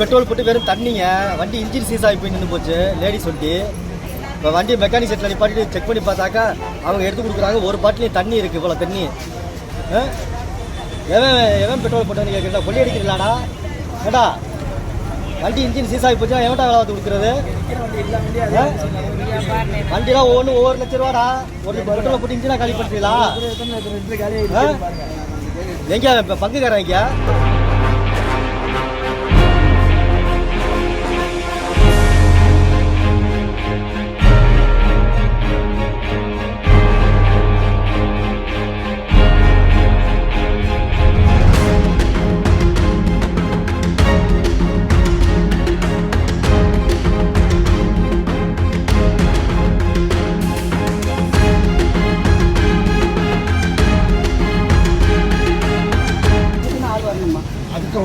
Petrol போட்டு வெறும் தண்ணிங்க. வண்டி இன்ஜின் சீஸ் ஆகி போய் நின்று போச்சு லேடிஸ் வண்டி இப்போ வண்டி மெக்கானிக் செட்டில் நிப்பாட்டி செக் பண்ணி பார்த்தாக்கா அவங்க எடுத்து கொடுக்குறாங்க ஒரு பாட்டிலையும் தண்ணி இருக்குது இவ்வளோ தண்ணி. ஆ? எவன் எவன் பெட்ரோல் போட்டான்னு கேட்குறா கொள்ளி அடிக்கிறீங்களாடா? ஏடா வண்டி இன்ஜின் சீஸ் ஆகி போச்சுன்னா எவன்டா வேலை கொடுக்குறது? வண்டிலாம் ஒவ்வொன்று ஒவ்வொரு லட்ச ரூபாடா. ஒரு பெட்ரோல் போட்டு இன்ஜினாக காலி பண்ணுறீங்களா? எங்கேயா இப்போ பங்குக்காரன் எங்கேயா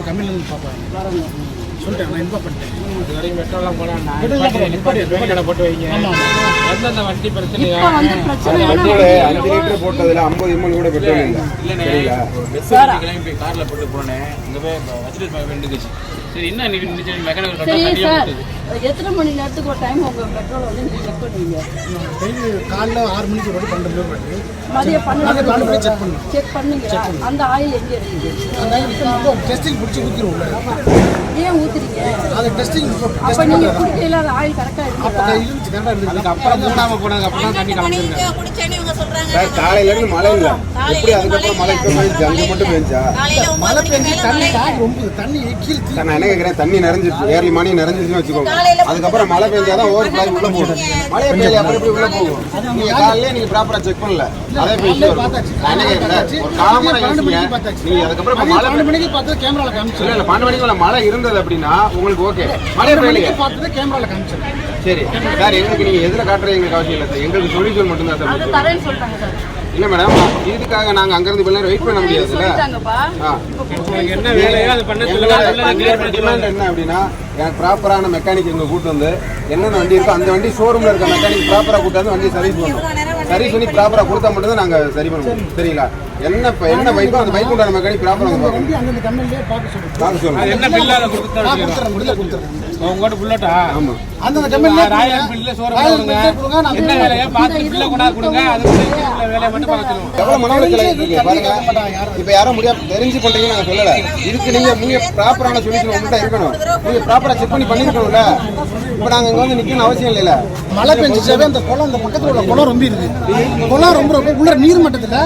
அவங்க கம்மியில் இருந்து பார்ப்பாங்க சொல்லிட்டேன் நான் இன்ஃபார்ம் பண்ணிட்டேன் இது வரைக்கும் பெட்ரோல்லாம். பெட்ரோல்லாம் நிப்பாட்டி- போட்டு வைங்க. எந்தெந்த வண்டி பிரச்சனையா? அஞ்சு லிட்டர் போட்டதுல ஐம்பது எம்எல் கூட பெட்ரோல் இல்லை இல்லண்ணே, பஸ் கிளம்பி போய் கார்ல போட்டு போனேன். இங்க போய் வச்சுட்டு வெண்டுக்குச்சு. சரி, என்ன நீ நின்னுச்சு? மெக்கானிக் எத்தனை மணி நேரத்துக்கு ஒரு டைம் உங்க பெட்ரோல் வந்து செக் பண்ணுவீங்க? காலைல ஆறு மணிக்கு ஒரு பன்னெண்டு கிலோ வாட்டி மதியம் பன்னெண்டு மணிக்கு check பன்னெண்டு பண்ணுவோம். செக் பண்ணீங்களா அந்த ஆயில் எங்க இருக்குது டெஸ்டிங் பிடிச்சி ஊற்றிடுவோம் ஏன் ஊத்துறீங்க? அது டெஸ்டிங் அப்ப நீங்க குடிக்கையில அந்த ஆயில் கரெக்டா அப்போ இருக்குதா இருந்துச்சு கரெக்டாக இருந்துச்சு அதுக்கப்புறம் மூணாம போனதுக்கு அப்புறம் தண்ணி கலந்துருக்காங்க. குடிச்சேன்னு இவங்க சொல்றாங்க. சார் காலையில இருந்து மழை இல்லை. எப்படி அதுக்கப்புறம் மழை இப்போ பெஞ்சு அங்கே மட்டும் பெஞ்சா? மழை மணிக்கு பெஞ்சு தண்ணி ரொம்ப தண்ணி கீழ் நான் என்ன கேட்குறேன் தண்ணி நிறைஞ்சிருச்சு. ஏர்லி மணி நிறைஞ்சிருச்சுன்னு வச்சுக்கோங்க. அதுக்கப்புறம் மழை பெஞ்சாதான் ஓவர் ஃப்ளை உள்ள போகும் மழை பெய்யல அப்புறம் எப்படி உள்ள போகும் நீங்க காலையிலே நீங்க ப்ராப்பரா செக் பண்ணல. அதே போய் issue வரும். பார்த்தாச்சு. நான் என்ன கேட்குறேன் பார்த்தாச்சு. ஒரு பார்த்தாச்சு. நீங்க அதுக்கப்புறம் மழை பன்னெண்டு மணிக்கு பார்த்தது கேமரால காமிச்சு. இல்ல பன்னெண்டு மணிக்கு மழை இருந்தது அப்படின்னா உங்களுக்கு ஓகே மழை மணிக்கு பார்த்தது கேமரால காமிச்சேன் சரி. சார் எங்களுக்கு நீங்க எதுல காட்டுறது எங்களுக்கு அவசியம் இல்லை சார். எங்களுக்கு சொல்யூஷன் மட்டும் தான் சார். இல்ல மேடம் இதுக்காக நாங்க அங்க இருந்து இவ்வளவு வெயிட் பண்ண முடியாதுல்ல. என்ன வேலையோ அதை பண்ண சொல்லுங்க. என்ன அப்படின்னா எனக்கு ப்ராப்பரான மெக்கானிக் இங்க கூட்டு வந்து என்னென்ன வண்டி இருக்கோ அந்த வண்டி ஷோரூம்ல இருக்க மெக்கானிக் ப்ராப்பரா கூட்டு வந்து வண்டி சர்வீஸ் பண்ணணும் சர்வீஸ் பண்ணி ப்ராப்பரா கொடுத்தா மட்டும் தான் நாங்க சரி பண்ணுவோம். சரிங்களா என்ன இப்ப என்ன பைக்கோ அந்த பைக் உண்டான மெக்கானிக் ப்ராப்பரா வந்து பார்க்க சொல்லுங்க. பார்க்க அது சொல்லுங்க என்ன பில்லா அதை கொடுத்தா நான் வச்சுக்கிறோம். கொடுத்துறேன் முடியல கொடுத்துறேன். உங்ககிட்ட புல்லட்டா? ஆமா. அந்தந்த கம்பெனிலே ராயல் showroom ராயல் கொடுங்க. என்ன வேலையோ? பார்த்து பில்லை கொண்டாந்து கொடுங்க. அது வேலையை மட்டும் பார்க்க சொல்லுங்க. எவ்வளவு மன உளைச்சல் இருக்கு பாருங்க. இப்ப யாரும் முடியாது தெரிஞ்சு பண்றீங்க நாங்க சொல்லல. இதுக்கு நீங்க நீங்க ப்ராப்பரான சொல்யூஷன் உங்கள்கிட்ட இருக்கணும். நீங்க ப்ராப்பரா செக் பண்ணி பண்ணிருக்கணும்ல இப்போ நாங்கள் இங்க வந்து நிற்கணும் அவசியம் இல்லைல்ல. மழை பெஞ்சிச்சாவே அந்த குளம் அந்த பக்கத்துல உள்ள குளம் ரொம்ப இருக்கு. குளம் ரொம்ப ரொம்ப உள்ள நீர் மட்டத்துல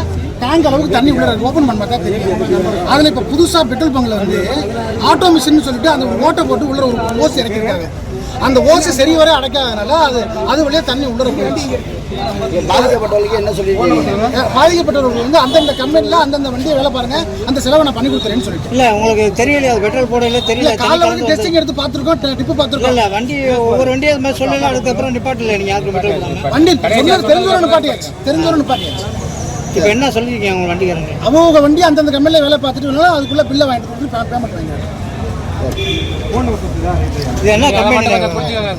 டேங்க் அளவுக்கு தண்ணி உள்ள ஓப்பன் பண்ண பார்த்தா தெரியும். அதுல இப்ப புதுசா பெட்ரோல் பங்க்ல வந்து ஆட்டோ மிஷின் சொல்லிட்டு அந்த ஓட்டை போட்டு உள்ள ஒரு ஓஸ் இறக்கிருக்காங்க. அந்த ஓஸ் சரி வரை அடைக்காதனால அது அது வழியா தண்ணி உள்ள போயிடுச்சு. பாதிக்கப்பட்டவர்களுக்கு என்ன சொல்லிட்டு பாதிக்கப்பட்டவர்கள் வந்து அந்தந்த கம்பெனில அந்தந்த வண்டியை வேலை பாருங்க அந்த செலவை நான் பண்ணி கொடுக்குறேன்னு சொல்லிட்டு. இல்ல உங்களுக்கு தெரியலையா? பெட்ரோல் போடல தெரியல. காலைல வந்து டெஸ்டிங் எடுத்து பார்த்துருக்கோம் டிப்பு பார்த்துருக்கோம். இல்ல வண்டி ஒவ்வொரு வண்டியும் அது மாதிரி சொல்லல அதுக்கப்புறம் நிப்பாட்டல நீங்க யாருக்கும் பெட்ரோல் வண்டி தெரிஞ்சவரை நிப்பாட்டியாச்சு தெரிஞ்சவரை நிப்பாட்டியாச்சு. இப்போ என்ன சொல்லிருக்கீங்க உங்க வண்டிக்காரங்க? அவங்க வண்டி அந்தந்த கம்பெனில வேலை பார்த்துட்டு வேணாலும் அதுக்குள்ள பில்லை வாங்கிட்டு கொடுத்து பேமெண்ட் வாங்கிடுறாங்க இது என்ன கம்பெனி.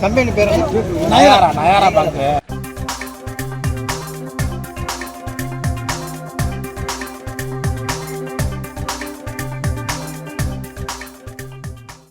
கம்பெனி பேர் என்ன? நயாரா நயாரா பார்த்து.